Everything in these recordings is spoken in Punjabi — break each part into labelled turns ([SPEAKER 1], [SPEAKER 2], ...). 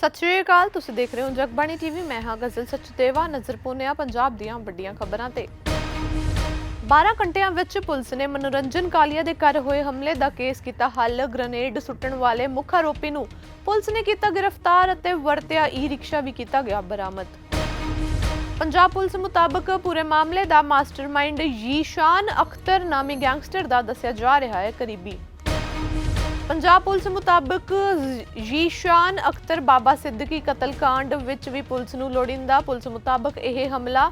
[SPEAKER 1] ਸਤਿ ਸ਼੍ਰੀ ਅਕਾਲ, ਤੁਸੀਂ ਦੇਖ ਰਹੇ ਹੋ ਜਗਬਾਣੀ ਟੀਵੀ। ਮੈਂ ਹਾਂ ਗਜ਼ਲ ਸਚਦੇਵਾ, ਨਜ਼ਰ ਪੁੰਨਿਆ ਪੰਜਾਬ ਦੀਆਂ ਵੱਡੀਆਂ ਖਬਰਾਂ ਤੇ। 12 ਘੰਟਿਆਂ ਵਿੱਚ ਪੁਲਿਸ ਨੇ ਮਨੋਰੰਜਨ ਕਾਲੀਆ ਦੇ ਘਰ ਹੋਏ ਹਮਲੇ ਦਾ ਕੇਸ ਕੀਤਾ ਹੱਲ। ਗ੍ਰਨੇਡ ਸੁੱਟਣ ਵਾਲੇ ਮੁੱਖ ਆਰੋਪੀ ਨੂੰ ਪੁਲਿਸ ਨੇ ਕੀਤਾ ਗ੍ਰਿਫਤਾਰ ਅਤੇ ਵਰਤਿਆ ਈ ਰਿਕਸ਼ਾ ਵੀ ਕੀਤਾ ਗਿਆ ਬਰਾਮਦ। ਪੰਜਾਬ ਪੁਲਿਸ ਮੁਤਾਬਕ ਪੂਰੇ ਮਾਮਲੇ ਦਾ ਮਾਸਟਰਮਾਈਂਡ ਯੀਸ਼ਾਨ ਅਖਤਰ ਨਾਮੀ ਗੈਂਗਸਟਰ ਦਾ ਦੱਸਿਆ ਜਾ ਰਿਹਾ ਹੈ ਕਰੀਬੀ। ਪੰਜਾਬ ਪੁਲਿਸ ਮੁਤਾਬਕ ਯੀਸ਼ਾਨ ਅਖਤਰ ਬਾਬਾ ਸਿੱਦਕੀ ਕਤਲकांड ਵਿੱਚ ਵੀ ਪੁਲਿਸ ਨੂੰ ਲੋੜਿੰਦਾ। ਪੁਲਿਸ ਮੁਤਾਬਕ ਇਹ ਹਮਲਾ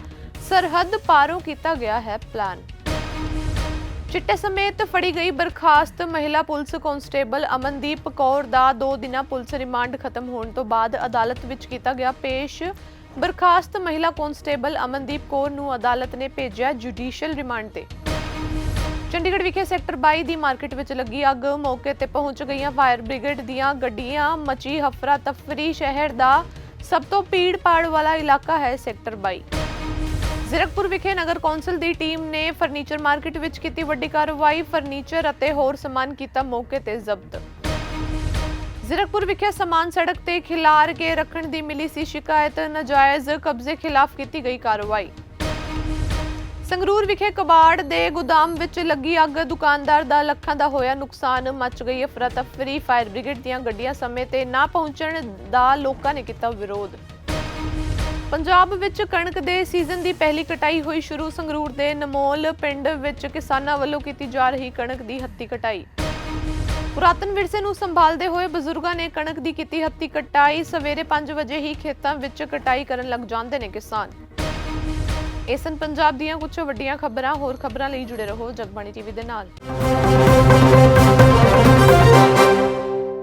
[SPEAKER 1] ਸਰਹੱਦ ਪਾਰੋਂ ਕੀਤਾ ਗਿਆ ਹੈ ਪਲਾਨ। ਚਿੱਟੇ ਸਮੇਤ ਫੜੀ ਗਈ ਬਰਖਾਸਤ ਮਹਿਲਾ ਪੁਲਿਸ ਕਾਂਸਟੇਬਲ ਅਮਨਦੀਪ ਕੌਰ ਦਾ 2 ਦਿਨਾਂ ਪੁਲਿਸ ਰਿਮਾਂਡ ਖਤਮ ਹੋਣ ਤੋਂ ਬਾਅਦ ਅਦਾਲਤ ਵਿੱਚ ਕੀਤਾ ਗਿਆ ਪੇਸ਼। ਬਰਖਾਸਤ ਮਹਿਲਾ ਕਾਂਸਟੇਬਲ ਅਮਨਦੀਪ ਕੌਰ ਨੂੰ ਅਦਾਲਤ ਨੇ ਭੇਜਿਆ ਜੁਡੀਸ਼ੀਅਲ ਰਿਮਾਂਡ ਤੇ। ਚੰਡੀਗੜ੍ਹ ਵਿਖੇ ਸੈਕਟਰ 22 ਦੀ ਮਾਰਕੀਟ ਵਿੱਚ ਲੱਗੀ ਅੱਗ। ਮੌਕੇ ਤੇ ਪਹੁੰਚ ਗਈਆਂ ਫਾਇਰ ਬ੍ਰਿਗੇਡ ਦੀਆਂ ਗੱਡੀਆਂ, ਮਚੀ ਹਫਰਾ ਤਫਰੀ ਸ਼ਹਿਰ ਦਾ ਸਭ ਤੋਂ ਭੀੜ ਪਾੜ ਵਾਲਾ ਇਲਾਕਾ ਹੈ ਸੈਕਟਰ 22 ਜ਼ੀਰਕਪੁਰ ਵਿਖੇ ਨਗਰ ਕੌਂਸਲ ਦੀ ਟੀਮ ਨੇ ਫਰਨੀਚਰ ਮਾਰਕੀਟ ਵਿੱਚ ਕੀਤੀ ਵੱਡੀ ਕਾਰਵਾਈ, ਫਰਨੀਚਰ ਅਤੇ ਹੋਰ ਸਮਾਨ ਕੀਤਾ ਮੌਕੇ ਤੇ ਜ਼ਬਤ। ਜ਼ੀਰਕਪੁਰ ਵਿਖੇ ਸਮਾਨ ਸੜਕ ਤੇ ਖਿਲਾਰ ਕੇ ਰੱਖਣ ਦੀ ਮਿਲੀ ਸੀ ਸ਼ਿਕਾਇਤ। ਨਾਜਾਇਜ਼ ਕਬਜ਼ੇ ਖਿਲਾਫ ਕੀਤੀ ਗਈ ਕਾਰਵਾਈ। ਸੰਗਰੂਰ ਵਿਖੇ ਕਬਾੜ ਦੇ ਗੋਦਾਮ ਵਿੱਚ ਲੱਗੀ ਅੱਗ। ਦੁਕਾਨਦਾਰ ਦਾ ਲੱਖਾਂ ਦਾ ਹੋਇਆ ਨੁਕਸਾਨ, ਮਚ ਗਈ ਅਫਰਾ ਤਫਰੀ। ਫਾਇਰ ਬ੍ਰਿਗੇਡ ਦੀਆਂ ਗੱਡੀਆਂ ਸਮੇਂ ਤੇ ਨਾ ਪਹੁੰਚਣ ਦਾ ਲੋਕਾਂ ਨੇ ਕੀਤਾ ਵਿਰੋਧ। ਪੰਜਾਬ ਵਿੱਚ ਕਣਕ ਦੇ ਸੀਜ਼ਨ ਦੀ ਪਹਿਲੀ ਕਟਾਈ ਹੋਈ ਸ਼ੁਰੂ। ਸੰਗਰੂਰ ਦੇ ਨਮੋਲ ਪਿੰਡ ਵਿੱਚ ਕਿਸਾਨਾਂ ਵੱਲੋਂ ਕੀਤੀ ਜਾ ਰਹੀ ਕਣਕ ਦੀ ਹੱਤੀ ਕਟਾਈ। ਪੁਰਾਤਨ ਵਿਰਸੇ ਨੂੰ ਸੰਭਾਲਦੇ ਹੋਏ ਬਜ਼ੁਰਗਾਂ ਨੇ ਕਣਕ ਦੀ ਕੀਤੀ ਹੱਤੀ ਕਟਾਈ। ਸਵੇਰੇ 5 ਵਜੇ ਹੀ ਖੇਤਾਂ ਵਿੱਚ ਕਟਾਈ ਕਰਨ ਲੱਗ ਜਾਂਦੇ ਨੇ ਕਿਸਾਨ। ਇਹ ਸਨ ਪੰਜਾਬ ਦੀਆਂ ਕੁਝ ਵੱਡੀਆਂ ਖਬਰਾਂ, ਹੋਰ ਖਬਰਾਂ ਲਈ ਜੁੜੇ ਰਹੋ ਜਗਬਾਣੀ ਟੀਵੀ ਦੇ ਨਾਲ।